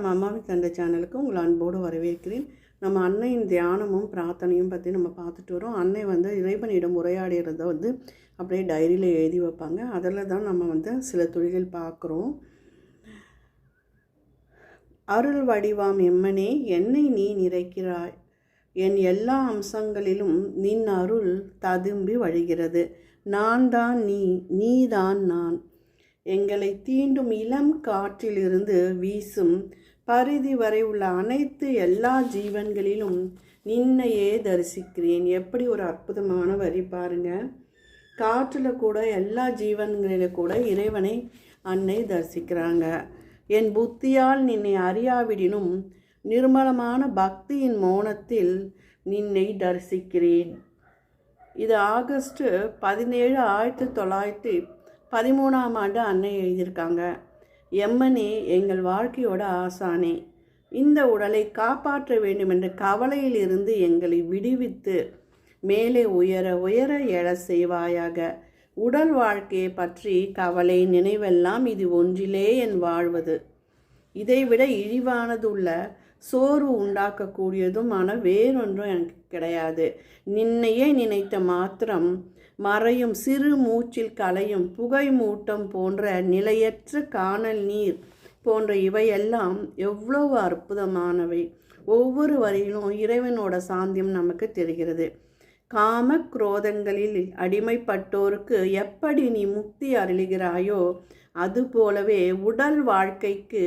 நம்ம அம்மாவின் தந்தை சேனலுக்கு உங்களை அன்போடு வரவேற்கிறேன். நம்ம அன்னையின் தியானமும் பிரார்த்தனையும் பற்றி நம்ம பார்த்துட்டு வரோம். அன்னை வந்து இறைவனிடம் உரையாடுறத வந்து அப்படியே டைரியில் எழுதி வைப்பாங்க. அதில் தான் நம்ம வந்து சில தொழில்கள் பார்க்குறோம். அருள் வடிவாம் எம்மனே என்னை நீ நிறைக்கிறாய். என் எல்லா அம்சங்களிலும் நின் அருள் ததும்பி வழிகிறது. நான் தான் நீ நீ தான் நான். எங்களை தீண்டும் இளம் காற்றிலிருந்து வீசும் பரிதி வரை உள்ள அனைத்து எல்லா ஜீவன்களிலும் நின்னையே தரிசிக்கிறேன். எப்படி ஒரு அற்புதமான வரி பாருங்க. காற்றில் கூட எல்லா ஜீவன்களிலும் கூட இறைவனை அன்னை தரிசிக்கிறாங்க. என் புத்தியால் நின்னை அறியாவிடினும் நிர்மலமான பக்தியின் மோனத்தில் நின்னை தரிசிக்கிறேன். இது ஆகஸ்ட் பதினேழு ஆயிரத்தி தொள்ளாயிரத்தி பதிமூணாம் ஆண்டு அன்னை எழுதியிருக்காங்க. எம்மனே எங்கள் வாழ்க்கையோட ஆசானே இந்த உடலை காப்பாற்ற வேண்டும் என்ற கவலையில் இருந்து எங்களை விடுவித்து மேலே உயர உயர எழ செய்வாயாக. உடல் வாழ்க்கையை பற்றி கவலை நினைவெல்லாம் இது ஒன்றிலே என் வாழ்வது. இதைவிட இழிவானதுள்ள சோறு உண்டாக்கக்கூடியதும் வேறொன்றும் எனக்கு கிடையாது. நின்னையே நினைத்த மாத்திரம் மறையும் சிறு மூச்சில் கலையும் புகை மூட்டம் போன்ற நிலையற்ற காணல் நீர் போன்ற இவையெல்லாம் எவ்வளவு அற்புதமானவை. ஒவ்வொரு வரியிலும் இறைவனோட சாந்தியம் நமக்கு தெரிகிறது. காம குரோதங்களில் அடிமைப்பட்டோருக்கு எப்படி நீ முக்தி அருளுகிறாயோ அதுபோலவே உடல் வாழ்க்கைக்கு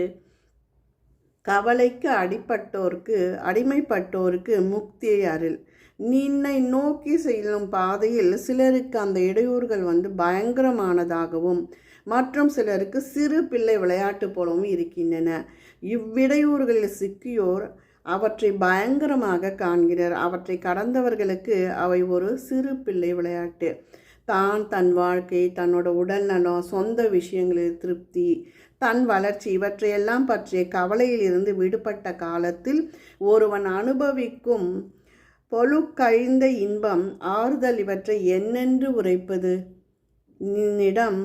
கவலைக்கு அடிப்பட்டோருக்கு அடிமைப்பட்டோருக்கு முக்தியை அருள். நின்னை நோக்கி செல்லும் பாதையில் சிலருக்கு அந்த இடையூறுகள் வந்து பயங்கரமானதாகவும் மற்றும் சிலருக்கு சிறு பிள்ளை விளையாட்டு போலவும் இருக்கின்றன. இவ்விடையூறுகளில் சிக்கியோர் அவற்றை பயங்கரமாக காண்கிறார். அவற்றை கடந்தவர்களுக்கு அவை ஒரு சிறு பிள்ளை விளையாட்டு. தான் தன் வாழ்க்கை தன்னோட உடல் நலம் சொந்த விஷயங்களில் திருப்தி தன் வளர்ச்சி இவற்றையெல்லாம் பற்றிய கவலையிலிருந்து விடுபட்ட காலத்தில் ஒருவன் அனுபவிக்கும் பொழுக்கழிந்த இன்பம் ஆறுதல் இவற்றை என்னென்று உரைப்பது? நின்னிடம்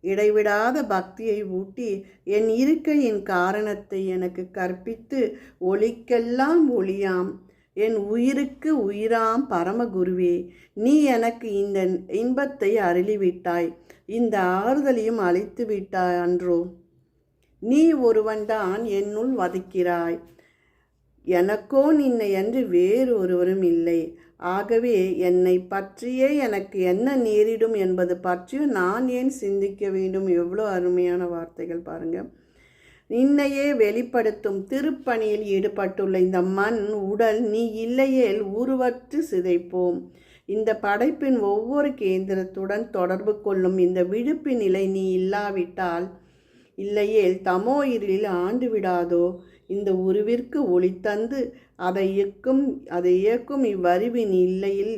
இடைவிடாத பக்தியை ஊட்டி என் இருக்கையின் காரணத்தை எனக்கு கற்பித்து ஒளிக்கெல்லாம் ஒளியாம். என் உயிருக்கு உயிராம் பரமகுருவே நீ எனக்கு இந்த இன்பத்தை அருளிவிட்டாய். இந்த ஆறுதலையும் அழித்து விட்டாய் அன்றோ. நீ ஒருவன்தான் என்னுள் வதிக்கிறாய். எனக்கோ நின்னை என்று வேறு ஒருவரும் இல்லை. ஆகவே என்னை பற்றியே எனக்கு என்ன நேரிடும் என்பது பற்றியும் நான் ஏன் சிந்திக்க வேண்டும்? எவ்வளோ அருமையான வார்த்தைகள் பாருங்க. நின்னையே வெளிப்படுத்தும் திருப்பணியில் ஈடுபட்டுள்ள இந்த மண் உடல் நீ இல்லையேல் உருவற்று சிதைப்போம். இந்த படைப்பின் ஒவ்வொரு கேந்திரத்துடன் தொடர்பு கொள்ளும் இந்த விழுப்பு நிலை நீ இல்லாவிட்டால் இல்லையேல் தமோ இருளில் ஆண்டு விடாதோ? இந்த உருவிற்கு ஒளி தந்து அதை இயக்கும் அதை இயக்கும் இவ்வறிவின் இல்லையில்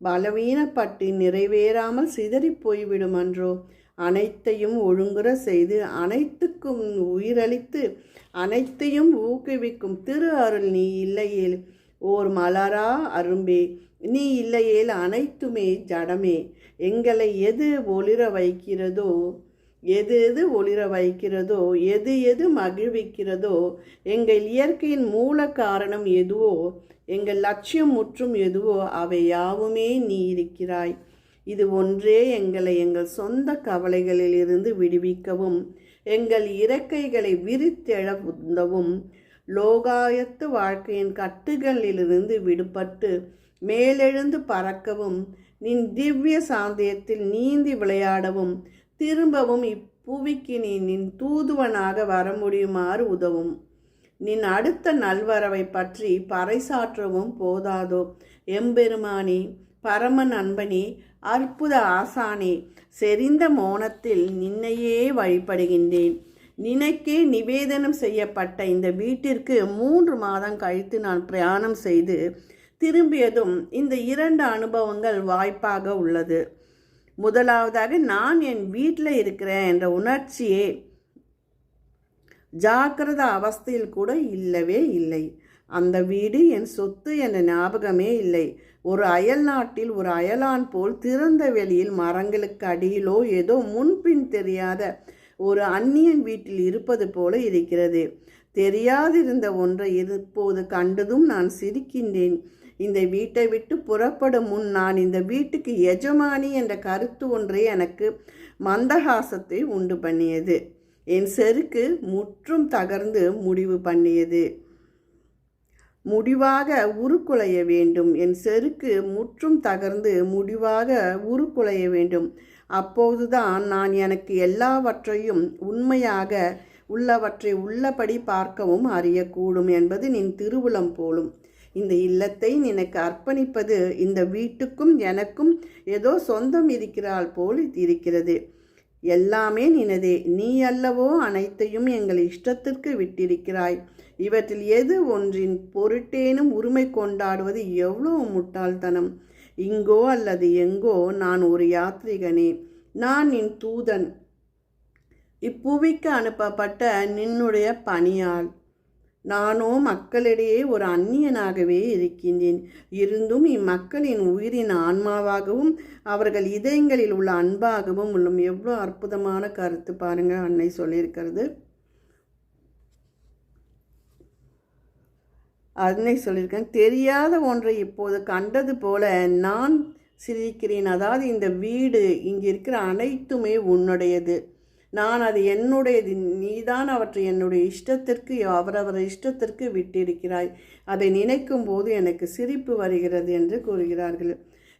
பலவீனப்பட்டு நிறைவேறாமல் சிதறி போய்விடும் அன்றோ? அனைத்தையும் ஒழுங்குற செய்து அனைத்துக்கும் உயிரளித்து அனைத்தையும் ஊக்குவிக்கும் திரு அருள் நீ இல்லையேல். ஓர் மலரா அரும்பே நீ இல்லையேல் அனைத்துமே ஜடமே. எங்களை எது ஒளிர வைக்கிறதோ எது எது ஒளிர வைக்கிறதோ எது எது மகிழ்விக்கிறதோ எங்கள் இயற்கையின் மூல காரணம் எதுவோ எங்கள் லட்சியம் முற்றும் எதுவோ அவை யாவுமே நீ இருக்கிறாய். இது ஒன்றே எங்களை எங்கள் சொந்த கவலைகளிலிருந்து விடுவிக்கவும் எங்கள் இறக்கைகளை விரித்தெழ உந்தவும் லோகாயத்து வாழ்க்கையின் கட்டுகளிலிருந்து விடுபட்டு மேலெழுந்து பறக்கவும் நின் திவ்ய சாந்தியத்தில் நீந்தி விளையாடவும் திரும்பவும் இப்புவிக்கு நீ நின் தூதுவனாக வர முடியுமாறு உதவும். நின் அடுத்த நல்வரவை பற்றி பறைசாற்றவும் போதாதோ? எம்பெருமானே பரம நண்பனே அற்புத ஆசானே செறிந்த மோனத்தில் நின்னையே வழிபடுகின்றேன். நினைக்கே நிவேதனம் செய்யப்பட்ட இந்த வீட்டிற்கு மூன்று மாதம் கழித்து நான் பிரயாணம் செய்து திரும்பியதும் இந்த இரண்டு அனுபவங்கள் வாய்ப்பாக உள்ளது. முதலாவதாக நான் என் வீட்டில் இருக்கிறேன் என்ற உணர்ச்சியே ஜாக்கிரத அவஸ்தையில் கூட இல்லவே இல்லை. அந்த வீடு என் சொத்து என்ற ஞாபகமே இல்லை. ஒரு அயல் நாட்டில் ஒரு அயலான் போல் திறந்த வெளியில் மரங்களுக்கு அடியிலோ ஏதோ முன்பின் தெரியாத ஒரு அந்நியன் வீட்டில் இருப்பது போல இருக்கிறது. தெரியாதிருந்த ஒன்றை இப்போது கண்டதும் நான் சிரிக்கின்றேன். இந்த வீட்டை விட்டு புறப்படும் முன் நான் இந்த வீட்டுக்கு எஜமானி என்ற கருத்து ஒன்றே எனக்கு மந்தகாசத்தை உண்டு பண்ணியது. என் செருக்கு முற்றும் தகர்ந்து முடிவு பண்ணியது. முடிவாக உருக்குலைய வேண்டும். என் செருக்கு முற்றும் தகர்ந்து முடிவாக உருக்குலைய வேண்டும். அப்போதுதான் நான் எனக்கு எல்லாவற்றையும் உண்மையாக உள்ளவற்றை உள்ளபடி பார்க்கவும் அறியக்கூடும் என்பது நின் திருவுளம் போலும். இந்த இல்லத்தை நினக்கு அர்ப்பணிப்பது இந்த வீட்டுக்கும் எனக்கும் ஏதோ சொந்தம் இருக்கிறாள் போல் இருக்கிறது. எல்லாமே நினதே நீ அல்லவோ அனைத்தையும் எங்கள் இஷ்டத்திற்கு விட்டிருக்கிறாய். இவற்றில் எது ஒன்றின் பொருட்டேனும் உரிமை கொண்டாடுவது எவ்வளோ முட்டாள்தனம். இங்கோ அல்லது எங்கோ நான் ஒரு யாத்ரிகனே நான் நின் தூதன். இப்புவிக்கு அனுப்பப்பட்ட நின்னுடைய பணியாள். நானோ மக்களிடையே ஒரு அந்நியனாகவே இருக்கின்றேன். இருந்தும் இம்மக்களின் உயிரின் ஆன்மாவாகவும் அவர்கள் இதயங்களில் உள்ள அன்பாகவும் உள்ளும் எவ்வளோ அற்புதமான கருத்து பாருங்கள் அன்னை சொல்லியிருக்கிறது. அன்னை சொல்லியிருக்கேன் தெரியாத ஒன்றை இப்போது கண்டது போல நான் சிரிக்கிறேன். அதாவது இந்த வீடு இங்கே இருக்கிற அனைத்துமே உன்னுடையது. நான் அது என்னுடையது நீதான் அவற்றை என்னுடைய இஷ்டத்திற்கு அவரவர் இஷ்டத்திற்கு விட்டிருக்கிறாய். அதை நினைக்கும் போது எனக்கு சிரிப்பு வருகிறது என்று கூறுகிறார்கள்.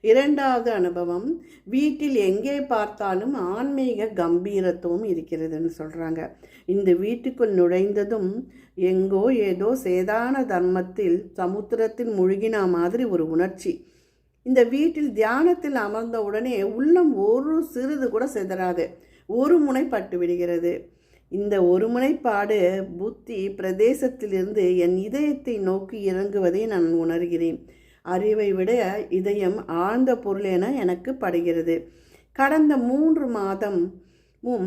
இரண்டாவது அனுபவம் வீட்டில் எங்கே பார்த்தாலும் ஆன்மீக கம்பீரத்துவம் இருக்கிறதுன்னு சொல்கிறாங்க இந்த வீட்டுக்குள் நுழைந்ததும் எங்கோ ஏதோ சேதான தர்மத்தில் சமுத்திரத்தில் முழுகினா மாதிரி ஒரு உணர்ச்சி. இந்த வீட்டில் தியானத்தில் அமர்ந்த உடனே உள்ளம் ஒரு சிறிது கூட சிதறாது. ஒரு முனைப்பட்டு விடுகிறது. இந்த ஒரு முனைப்பாடு புத்தி பிரதேசத்திலிருந்து என் இதயத்தை நோக்கி இறங்குவதை நான் உணர்கிறேன். அறிவை விட இதயம் ஆழ்ந்த பொருள் என எனக்கு படுகிறது. கடந்த மூன்று மாதம்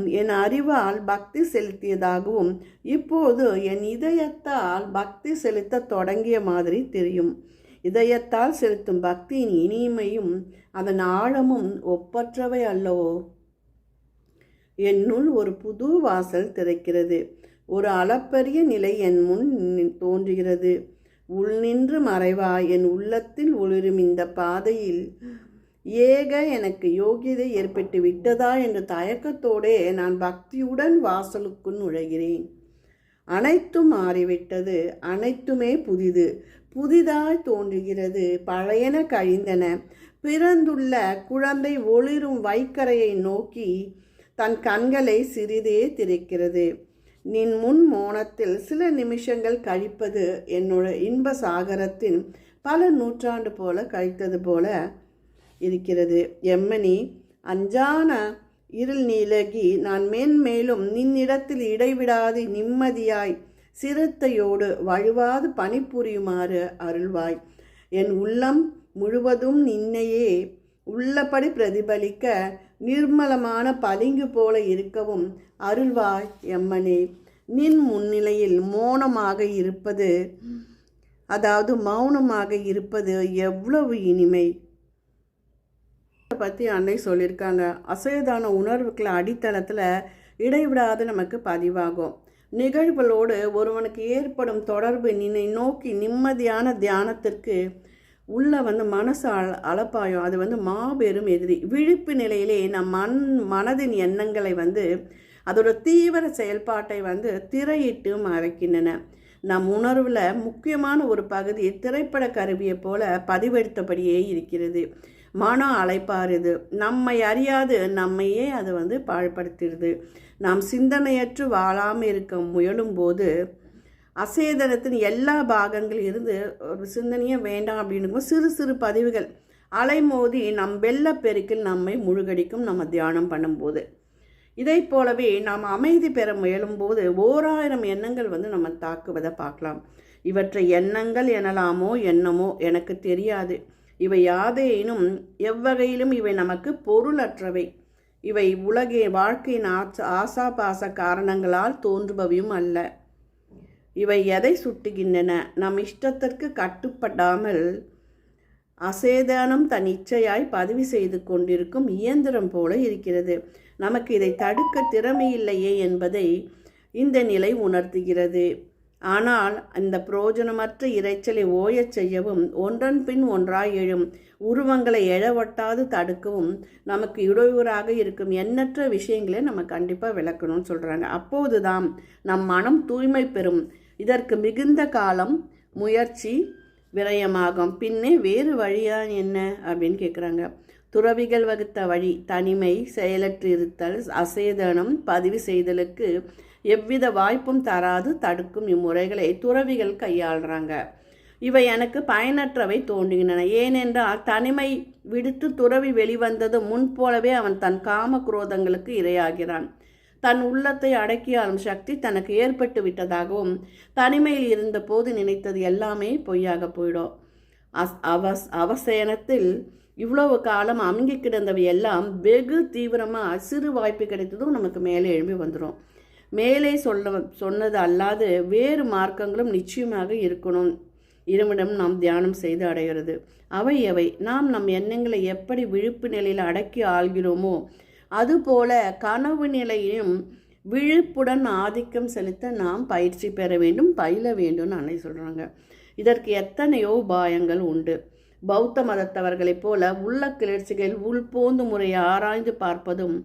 என் அறிவால் பக்தி செலுத்தியதாகவும் இப்போது என் இதயத்தால் பக்தி செலுத்த தொடங்கிய மாதிரி தெரியும். இதயத்தால் செலுத்தும் பக்தியின் இனிமையும் அதன் ஆழமும் ஒப்பற்றவை அல்லவோ? என்னுள் ஒரு புது வாசல் திறக்கிறது. ஒரு அளப்பரிய நிலை என் முன் தோன்றுகிறது. உள் நின்று மறைவா? என் உள்ளத்தில் ஒளிரும் இந்த பாதையில் ஏக எனக்கு யோகியதை ஏற்பட்டு விட்டதா என்ற தயக்கத்தோடே நான் பக்தியுடன் வாசலுக்குள் நுழைகிறேன். அனைத்தும் மாறிவிட்டது. அனைத்துமே புதிது. புதிதாய் தோன்றுகிறது. பழையன கழிந்தன. பிறந்துள்ள குழந்தை ஒளிரும் வைக்கரையை நோக்கி தன் கண்களை சிறிதே திறக்கிறது நின் முன் மோனத்தில் சில நிமிஷங்கள் கழிப்பது என்னோட இன்ப சாகரத்தின் பல நூற்றாண்டு போல கழித்தது போல இருக்கிறது. எம்மணி அஞ்சான இருள் நீலகி நான் மேன்மேலும் நின்னிடத்தில் இடைவிடாது நிம்மதியாய் சிரத்தையோடு வழுவாது பணிபுரியுமாறு அருள்வாய். என் உள்ளம் முழுவதும் நின்னையே உள்ளபடி பிரதிபலிக்க நிர்மலமான பளிங்கு போல இருக்கவும். அருள்வாய் எம்மனே நின் முன்னிலையில் மௌனமாக இருப்பது அதாவது மௌனமாக இருப்பது எவ்வளவு இனிமை. பற்றி அன்னை சொல்லியிருக்காங்க. அசைதான உணர்வுகளை அடித்தளத்தில் இடைவிடாது நமக்கு பதிவாகும். நிகழ்வுகளோடு ஒருவனுக்கு ஏற்படும் தொடர்பு நினை நோக்கி நிம்மதியான தியானத்திற்கு உள்ளே வந்து மனசு அல அளப்பாயும் அது வந்து மாபெரும் எதிரி. விழிப்பு நிலையிலே நம் மண் மனதின் எண்ணங்களை வந்து அதோட தீவிர செயல்பாட்டை வந்து திரையிட்டு மறைக்கின்றன நம் உணர்வில் முக்கியமான ஒரு பகுதி திரைப்பட கருவியை போல பதிவெடுத்தபடியே இருக்கிறது. மனம் அழைப்பாருது நம்மை அறியாது நம்மையே அது வந்து பாழ்படுத்திடுது. நாம் சிந்தனையற்று வாழாமல் இருக்க முயலும் போது அசேதனத்தின் எல்லா பாகங்கள் இருந்து ஒரு சிந்தனையே வேண்டாம் அப்படின்னு சிறு சிறு பதிவுகள் அலைமோதி நம் வெள்ளப்பெருக்கில் நம்மை முழுகடிக்கும் நம்ம தியானம் பண்ணும்போது. இதை போலவே நாம் அமைதி பெற முயலும்போது ஓராயிரம் எண்ணங்கள் வந்து நம்ம தாக்குவதை பார்க்கலாம். இவற்றை எண்ணங்கள் எனலாமோ எண்ணமோ எனக்கு தெரியாது. இவை யாதேனும் எவ்வகையிலும் இவை நமக்கு பொருளற்றவை. இவை உலகே வாழ்க்கையின் ஆசா பாச காரணங்களால் தோன்றுபவையும் அல்ல. இவை எதை சுட்டுகின்றன? நம் இஷ்டத்திற்கு கட்டுப்படாமல் அசேதானம் தன் இச்சையாய் பதிவு செய்து கொண்டிருக்கும் இயந்திரம் போல இருக்கிறது. நமக்கு இதை தடுக்க திறமையில்லையே என்பதை இந்த நிலை உணர்த்துகிறது. ஆனால் அந்த புரோஜனமற்ற இரைச்சலை ஓயச் செய்யவும் ஒன்றன் பின் ஒன்றாய் எழும் உருவங்களை எழவட்டாது தடுக்கவும் நமக்கு இடையூறாக இருக்கும் எண்ணற்ற விஷயங்களை நம்ம கண்டிப்பாக விளக்கணும்னு சொல்கிறாங்க அப்போதுதான் நம் மனம் தூய்மை பெறும். இதற்கு மிகுந்த காலம் முயற்சி விரயமாகும். பின்னே வேறு வழியா என்ன? அப்படின்னு கேட்குறாங்க துறவிகள் வகுத்த வழி தனிமை செயலற்றிருத்தல் அசேதனம் பதிவு செய்தலுக்கு எவ்வித வாய்ப்பும் தராது தடுக்கும் இம்முறைகளை துறவிகள் கையாளுறாங்க. இவை எனக்கு பயனற்றவை தோன்றுகின்றன. ஏனென்றால் தனிமை விடுத்து துறவி வெளிவந்தது முன்போலவே அவன் தன் காம குரோதங்களுக்கு இரையாகிறான். தன் உள்ளத்தை அடக்கியாளும் சக்தி தனக்கு ஏற்பட்டு விட்டதாகவும் தனிமையில் இருந்தபோது நினைத்தது எல்லாமே பொய்யாக போயிடும் அஸ் அவஸ் அவசயனத்தில் இவ்வளவு காலம் அமுங்கி கிடந்தவை எல்லாம் வெகு தீவிரமாக சிறு வாய்ப்பு கிடைத்ததும் நமக்கு மேலே எழும்பி வந்துடும் மேலே சொல்ல சொன்னது அல்லாது வேறு மார்க்கங்களும் நிச்சயமாக இருக்கணும். இருமிடம் நாம் தியானம் செய்து அடைகிறது. அவை எவை நாம் நம் எண்ணங்களை எப்படி விழிப்பு நிலையில் அடக்கி ஆள்கிறோமோ அதுபோல கனவு நிலையிலும் விழிப்புடன் ஆதிக்கம் செலுத்த நாம் பயிற்சி பெற வேண்டும் பயில வேண்டும்னு அன்னை சொல்கிறாங்க இதற்கு எத்தனையோ உபாயங்கள் உண்டு. பௌத்த மதத்தவர்களைப் போல உள்ள கிளர்ச்சிகள் உள்போந்து முறையை ஆராய்ந்து பார்ப்பதும்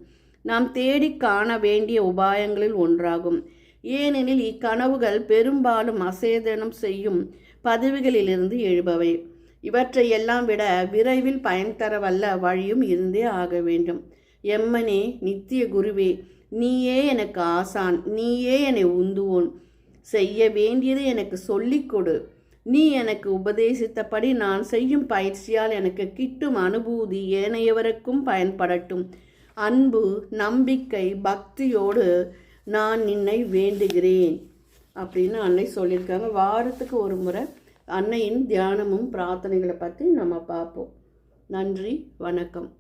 நாம் தேடி காண வேண்டிய உபாயங்களில் ஒன்றாகும். ஏனெனில் இக்கனவுகள் பெரும்பாலும் அசேதனம் செய்யும் பதவிகளிலிருந்து எழுபவை. இவற்றை எல்லாம் விட விரைவில் பயன் தரவல்ல வழியும் இருந்தே ஆக வேண்டும். எம்மனே நித்திய குருவே நீயே எனக்கு ஆசான் நீயே என்னை உந்துவோன். செய்ய வேண்டியது எனக்கு சொல்லிக் கொடு. நீ எனக்கு உபதேசித்தபடி நான் செய்யும் பயிற்சியால் எனக்கு கிட்டும் அனுபூதி ஏனையவருக்கும் பயன்படட்டும். அன்பு நம்பிக்கை பக்தியோடு நான் நின்னை வேண்டுகிறேன். அப்படின்னு அன்னை சொல்லியிருக்காங்க. வாரத்துக்கு ஒரு முறை அன்னையின் தியானமும் பிரார்த்தனைகளை பற்றி நம்ம பார்ப்போம். நன்றி வணக்கம்.